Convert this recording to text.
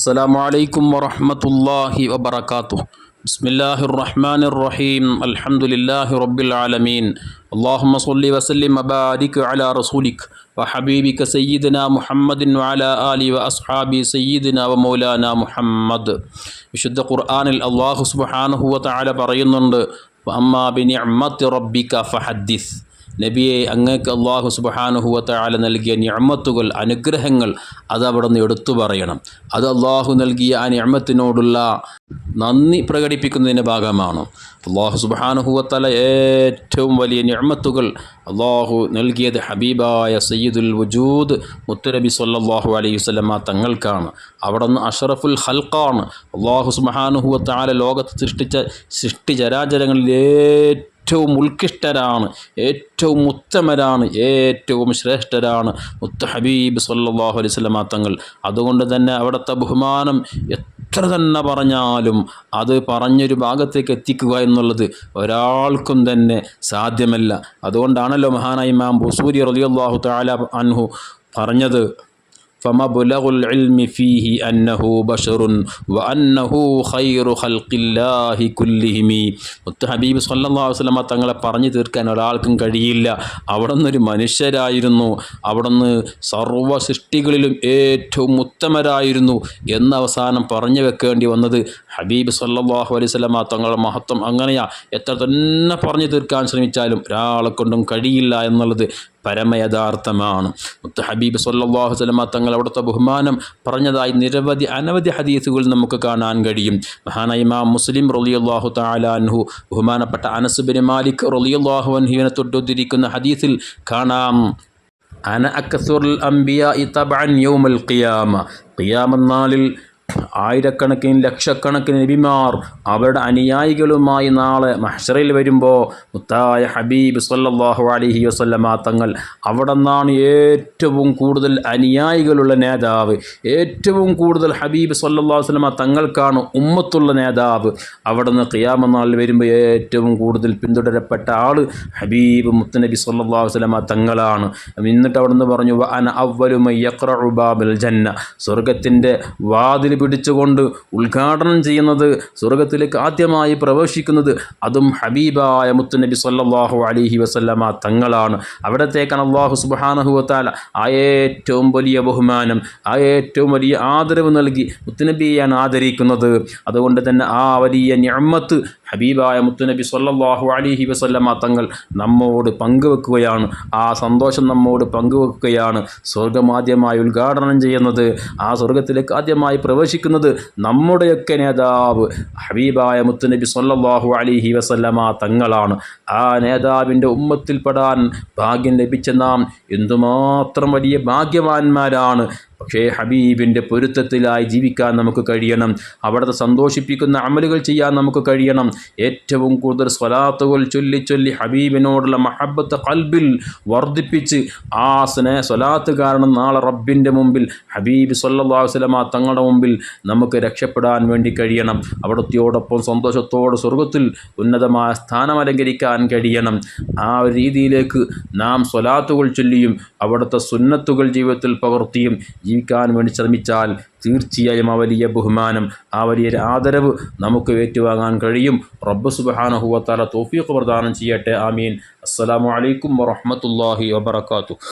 السلام عليكم ورحمة الله وبركاته بسم الله الرحمن الرحيم الحمد لله رب العالمين اللهم صل وسلم وبارك على رسولك وحبيبك سيدنا محمد وعلى آله وأصحابه سيدنا ومولانا മുഹമ്മദ് വിശുദ്ധ ഖുർആനിൽ അള്ളാഹു സുബ്ഹാനഹു വതആല പറയുന്നുണ്ട് അമ്മാ ബിനിഅമത്തി റബ്ബിക ഫഹദ്ദിസ് നബിയെ അങ്ങേക്ക് അള്ളാഹു സുബഹാനുഹുവത്താല നൽകിയ ഞമ്മത്തുകൾ അനുഗ്രഹങ്ങൾ അത് അവിടെ നിന്ന് എടുത്തു പറയണം. അത് അള്ളാഹു നൽകിയ ആ ഞമ്മത്തിനോടുള്ള നന്ദി പ്രകടിപ്പിക്കുന്നതിന്റെ ഭാഗമാണ്. അള്ളാഹു സുബഹാനുഹുവത്തല ഏറ്റവും വലിയ ഞമ്മത്തുകൾ അള്ളാഹു നൽകിയത് ഹബീബായ സയ്യിദുൽ വജൂദ് മുത്തുനബി സല്ലാഹു അലൈഹി വസ്ലമ തങ്ങൾക്കാണ്. അവിടെ നിന്ന് അഷറഫുൽ ഹൽക്കാണ് അള്ളാഹു സുബഹാനുഹുവത്താല ലോകത്ത് സൃഷ്ടിച്ച സൃഷ്ടിചരാചരങ്ങളിൽ ഏറ്റവും ഉത്കൃഷ്ടരാണ് ഏറ്റവും ഉത്തമരാണ് ഏറ്റവും ശ്രേഷ്ഠരാണ് മുത്ത ഹബീബ് സല്ലാഹു അലൈഹി സ്വലമാ തങ്ങൾ. അതുകൊണ്ട് തന്നെ അവിടുത്തെ ബഹുമാനം എത്ര തന്നെ പറഞ്ഞാലും അത് പറഞ്ഞൊരു ഭാഗത്തേക്ക് എത്തിക്കുക എന്നുള്ളത് ഒരാൾക്കും തന്നെ സാധ്യമല്ല. അതുകൊണ്ടാണല്ലോ മഹാനായി മാം ബുസൂരി റലിയല്ലാഹു താല അൻഹു പറഞ്ഞത് فمبلغ العلم فيه أنه بشر وأنه خير خلق الله كلهم മുത്ത് ഹബീബ് സല്ലാ വസ്ലമ തങ്ങളെ പറഞ്ഞു തീർക്കാൻ ഒരാൾക്കും കഴിയില്ല അവിടെ നിന്നൊരു മനുഷ്യരായിരുന്നു അവിടെ നിന്ന് സർവ്വ സൃഷ്ടികളിലും ഏറ്റവും ഉത്തമരായിരുന്നു എന്ന് അവസാനം പറഞ്ഞു വെക്കേണ്ടി വന്നത് ഹബീബ് സല്ലാഹു അലൈഹി സ്വലമ തങ്ങളുടെ മഹത്വം അങ്ങനെയാ എത്ര തന്നെ പറഞ്ഞു തീർക്കാൻ ശ്രമിച്ചാലും ഒരാളെ കൊണ്ടും കഴിയില്ല എന്നുള്ളത് പരമയഥാർത്ഥമാണ്. മുത്ത് ഹബീബ് സല്ലാഹു സ്വലമ തങ്ങൾ അവിടുത്തെ ബഹുമാനം പറഞ്ഞതായി നിരവധി അനവധി ഹദീസുകൾ നമുക്ക് കാണാൻ കഴിയും. മഹാനായ ഇമാം മുസ്ലിം റലിയുല്ലാഹു താലാൻഹു ബഹുമാനപ്പെട്ട അനസുബിൻ മാലിക് റലിയുല്ലാഹു അൻഹുവിനെ തൊട്ടുതിരിക്കുന്ന ഹദീസിൽ കാണാം. അന അക്കസുറുൽ അംബിയ ഇതബൻ യൗമൽ ഖിയാമ. ഖിയാമന്നാളിൽ ആയിരക്കണക്കിന് ലക്ഷക്കണക്കിന് നബിമാർ അവരുടെ അനുയായികളുമായി നാളെ മഹ്ഷറിൽ വരുമ്പോൾ മുത്തായ ഹബീബ് സല്ലാഹു അലഹി വസ്ലമ തങ്ങൾ അവിടെ നിന്നാണ് ഏറ്റവും കൂടുതൽ അനുയായികളുള്ള നേതാവ്. ഏറ്റവും കൂടുതൽ ഹബീബ് സല്ലാ വസ്ലമ തങ്ങൾക്കാണ് ഉമ്മത്തുള്ള നേതാവ്. അവിടെ നിന്ന് ഖിയാമനാളിൽ വരുമ്പോൾ ഏറ്റവും കൂടുതൽ പിന്തുടരപ്പെട്ട ആൾ ഹബീബ് മുത്തനബി സല്ലാ വസ്ലമ തങ്ങളാണ്. എന്നിട്ട് അവിടെ നിന്ന് പറഞ്ഞു അന അവലുമയ്യക്രബാബിൽ ജന്ന. സ്വർഗത്തിന്റെ വാതിൽ പിടിച്ചുകൊണ്ട് ഉദ്ഘാടനം ചെയ്യുന്നത് സ്വർഗത്തിലേക്ക് ആദ്യമായി പ്രവേശിക്കുന്നത് അതും ഹബീബായ മുത്തുനബി സല്ലാഹു അലിഹി വസല്ലമ തങ്ങളാണ്. അവിടത്തേക്കാണ് അള്ളാഹു സുബാനഹുവത്താല ആ ഏറ്റവും വലിയ ബഹുമാനം ആ ഏറ്റവും വലിയ ആദരവ് നൽകി മുത്തുനബിയാണ് ആദരിക്കുന്നത്. അതുകൊണ്ട് തന്നെ ആ വലിയ ഞമ്മത്ത് ഹബീബായ മുത്തുനബി സല്ലാഹു അലിഹി വസല്ലമ തങ്ങൾ നമ്മോട് പങ്കുവെക്കുകയാണ്. ആ സന്തോഷം നമ്മോട് പങ്കുവെക്കുകയാണ്. സ്വർഗമാദ്യമായി ഉദ്ഘാടനം ചെയ്യുന്നത് ആ സ്വർഗത്തിലേക്ക് ആദ്യമായി പ്രവേശിക്കുന്നത് നമ്മുടെയൊക്കെ നേതാവ് ഹബീബായ മുത്തുനബി സല്ലാഹു അലിഹി വസല്ലമ തങ്ങളാണ്. ആ നേതാവിന്റെ ഉമ്മത്തിൽപ്പെടാൻ ഭാഗ്യം ലഭിച്ച നാം എന്തുമാത്രം വലിയ ഭാഗ്യവാന്മാരാണ്. പക്ഷേ ഹബീബിന്റെ പൊരുത്തത്തിലായി ജീവിക്കാൻ നമുക്ക് കഴിയണം. അവിടുത്തെ സന്തോഷിപ്പിക്കുന്ന അമലുകൾ ചെയ്യാൻ നമുക്ക് കഴിയണം. ഏറ്റവും കൂടുതൽ സ്വലാത്തുകൾ ചൊല്ലി ചൊല്ലി ഹബീബിനോടുള്ള മഹബത്ത് കൽബിൽ വർദ്ധിപ്പിച്ച് ആ സ്നേഹ സ്വലാത്ത് കാരണം നാളെ റബ്ബിന്റെ മുമ്പിൽ ഹബീബ് സല്ലാ വസ്ലമ തങ്ങളുടെ മുമ്പിൽ നമുക്ക് രക്ഷപ്പെടാൻ വേണ്ടി കഴിയണം. അവിടത്തെയോടൊപ്പം സന്തോഷത്തോടെ സ്വർഗത്തിൽ ഉന്നതമായ സ്ഥാനം അലങ്കരിക്കാൻ കഴിയണം. ആ ഒരു രീതിയിലേക്ക് നാം സ്വലാത്തുകൾ ചൊല്ലിയും അവിടുത്തെ സുന്നത്തുകൾ ജീവിതത്തിൽ പകർത്തിയും ജീവിക്കാൻ വേണ്ടി ശ്രമിച്ചാൽ തീർച്ചയായും ആ വലിയ ബഹുമാനം ആ വലിയ ആദരവ് നമുക്ക് ഏറ്റുവാങ്ങാൻ കഴിയും. റബ്ബ് സുബാനഹുവത്താല തോഫീഖ് പ്രദാനം ചെയ്യട്ടെ. ആമീൻ. അസ്സലാമു അലൈക്കും വറഹമത്തല്ലാഹി വബർക്കാത്തു